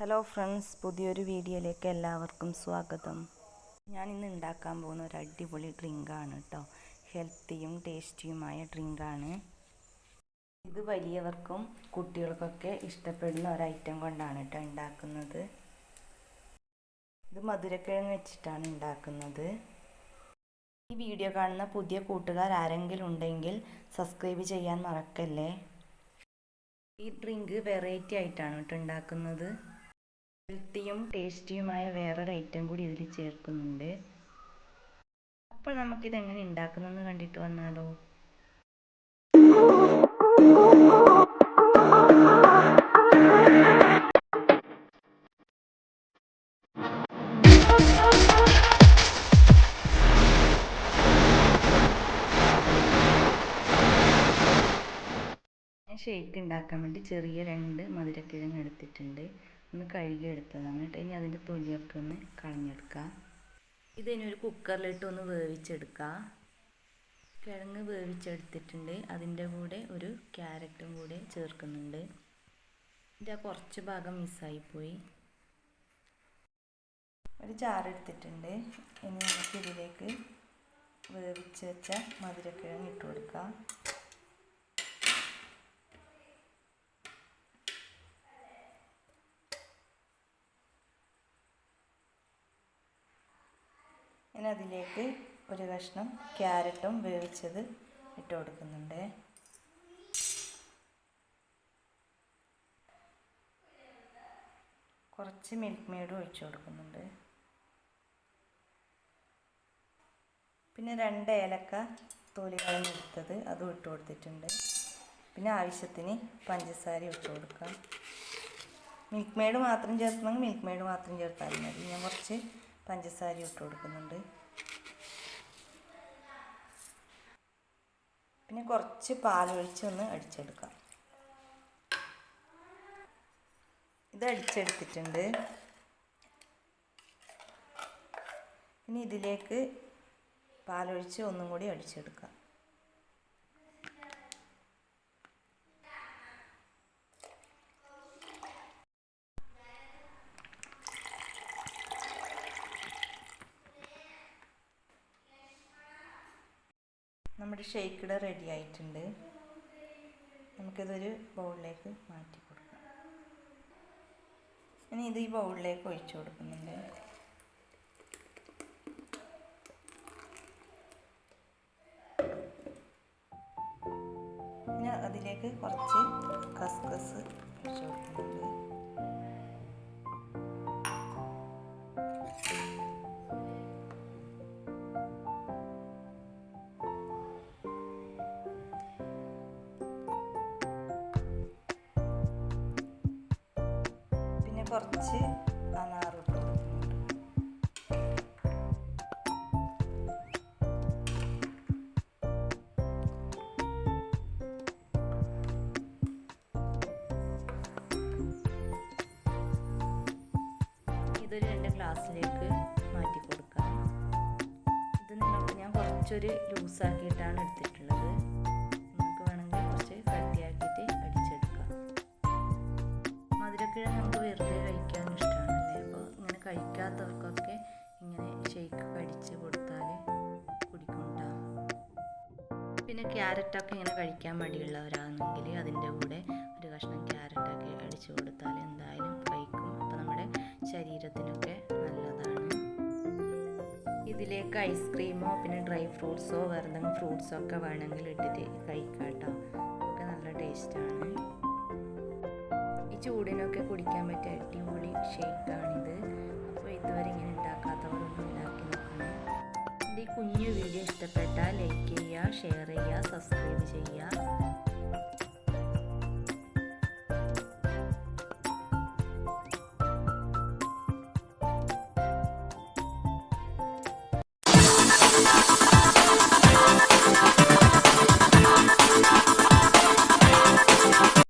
Hello friends പുതിയൊരു വീഡിയോയിലേക്ക് എല്ലാവർക്കും സ്വാഗതം. ഞാൻ ഇന്ന് ഉണ്ടാക്കാൻ പോകുന്ന ഒരു അടിപൊളി ഡ്രിങ്കാണ് കേട്ടോ ഹെൽത്തിയും ടേസ്റ്റിയുമായ ഡ്രിങ്കാണ്. ഇത് വലിയവർക്കും കുട്ടികൾക്കൊക്കെ ഇഷ്ടപ്പെടുന്ന ഒരു ഐറ്റം കൊണ്ടാണ് കേട്ടോ ഉണ്ടാക്കുന്നത്. ഇത് മധുരക്കിഴങ്ങ് വെച്ചിട്ടാണ് ഉണ്ടാക്കുന്നത്. ഈ വീഡിയോ കാണുന്ന പുതിയ കൂട്ടുകാർ ആരെങ്കിലും ഉണ്ടെങ്കിൽ സബ്സ്ക്രൈബ് ചെയ്യാൻ മറക്കല്ലേ? ഈ ഡ്രിങ്ക് വെറൈറ്റി ആയിട്ടാണ് കേട്ടോ ഉണ്ടാക്കുന്നത്. ഹെൽത്തിയും ടേസ്റ്റിയുമായ വേറൊരു ഐറ്റം കൂടി ഇതിൽ ചേർക്കുന്നുണ്ട്. അപ്പോൾ നമുക്കിത് എങ്ങനെ ഉണ്ടാക്കുന്നതെന്ന് കണ്ടിട്ട് വന്നാലോ? ഷേക്ക് ഉണ്ടാക്കാൻ വേണ്ടി ചെറിയ രണ്ട് മധുരക്കിഴങ്ങ് എടുത്തിട്ടുണ്ട്. ഒന്ന് കഴുകി എടുത്തതാണ് കേട്ടോ. ഇനി അതിന്റെ തൊലിയൊക്കെ ഒന്ന് കളഞ്ഞെടുക്കുക ഇതിനി ഒരു കുക്കറിലിട്ട് ഒന്ന് വേവിച്ചെടുക്കുക കിഴങ്ങ് വേവിച്ചെടുത്തിട്ടുണ്ട്. അതിന്റെ കൂടെ ഒരു ക്യാരറ്റും കൂടെ ചേർക്കുന്നുണ്ട്. ഇതിന്റെ കുറച്ച് ഭാഗം മിസ്സായിപ്പോയി. ഒരു ചാറെടുത്തിട്ടുണ്ട്. ഇനി നമുക്ക് ഇതിലേക്ക് വേവിച്ച് വെച്ച മധുരക്കിഴങ്ങ് ഇട്ട് കൊടുക്കാം. ഇനി അതിലേക്ക് ഒരു കഷ്ണം ക്യാരറ്റും വേവിച്ചത് ഇട്ട് കൊടുക്കുന്നുണ്ട്. കുറച്ച് മിൽക്ക് മേഡും ഒഴിച്ചു കൊടുക്കുന്നുണ്ട്. പിന്നെ രണ്ട് ഏലക്ക തോലികളും എടുത്തത് അതും ഇട്ട് കൊടുത്തിട്ടുണ്ട്. പിന്നെ ആവശ്യത്തിന് പഞ്ചസാര ഇട്ട് കൊടുക്കാം. മിൽക്ക് മെയ്ഡ് മാത്രം ചേർക്കണമെങ്കിൽ മിൽക്ക് മെയ്ഡ് മാത്രം ചേർത്താൽ മതി. ഞാൻ കുറച്ച് പഞ്ചസാര ഇട്ട് കൊടുക്കുന്നുണ്ട്. പിന്നെ കുറച്ച് പാലൊഴിച്ചൊന്ന് അടിച്ചെടുക്കാം. ഇത് അടിച്ചെടുത്തിട്ടുണ്ട്. ഇനി ഇതിലേക്ക് പാലൊഴിച്ച് ഒന്നും കൂടി അടിച്ചെടുക്കാം. നമ്മുടെ ഷേക്കിടെ റെഡി ആയിട്ടുണ്ട്. നമുക്കിതൊരു ബൗളിലേക്ക് മാറ്റി കൊടുക്കാം. ഇനി ഇത് ഈ ബൗളിലേക്ക് ഒഴിച്ചു കൊടുക്കുന്നുണ്ട്. അതിലേക്ക് കുറച്ച് കസ്കസ് ഒഴിച്ചു കൊടുക്കുന്നുണ്ട്. കുറച്ച് ഇതൊരു രണ്ട് ഗ്ലാസ്സിലേക്ക് മാറ്റി കൊടുക്കാം. ഇത് നിങ്ങൾക്ക് ഞാൻ കുറച്ചൊരു ലൂസാക്കിയിട്ടാണ് എടുത്തിട്ടുള്ളത്. പിന്നെ ക്യാരറ്റൊക്കെ ഇങ്ങനെ കഴിക്കാൻ മടിയുള്ളവരാണെങ്കിൽ അതിന്റെ കൂടെ ഒരു കഷ്ണം ക്യാരറ്റൊക്കെ അടിച്ചു കൊടുത്താൽ എന്തായാലും കഴിക്കും. അപ്പോൾ നമ്മുടെ ശരീരത്തിനൊക്കെ നല്ലതാണ്. ഇതിലേക്ക് ഐസ്ക്രീമോ പിന്നെ ഡ്രൈ ഫ്രൂട്ട്സോ വേറെ എന്തെങ്കിലും ഫ്രൂട്ട്സോ ഒക്കെ വേണമെങ്കിൽ ഇട്ടിട്ട് കഴിക്കാം കേട്ടോ. ഒക്കെ നല്ല ടേസ്റ്റാണ്. ഈ ചൂടിനൊക്കെ കുടിക്കാൻ പറ്റിയ അടിപൊളി ഷേക്കാണിത്. അപ്പോൾ ഇതുവരെ ഇങ്ങനെ ഉണ്ടാക്കാത്തവരൊന്നും ഉണ്ടാക്കി നോക്കണേ. എന്റെ ഈ കുഞ്ഞു വീഡിയോ ഇഷ്ടപ്പെട്ടാൽ ലൈക്ക് ചെയ്യുക ഷെയർ ചെയ്യുക സബ്സ്ക്രൈബ് ചെയ്യുക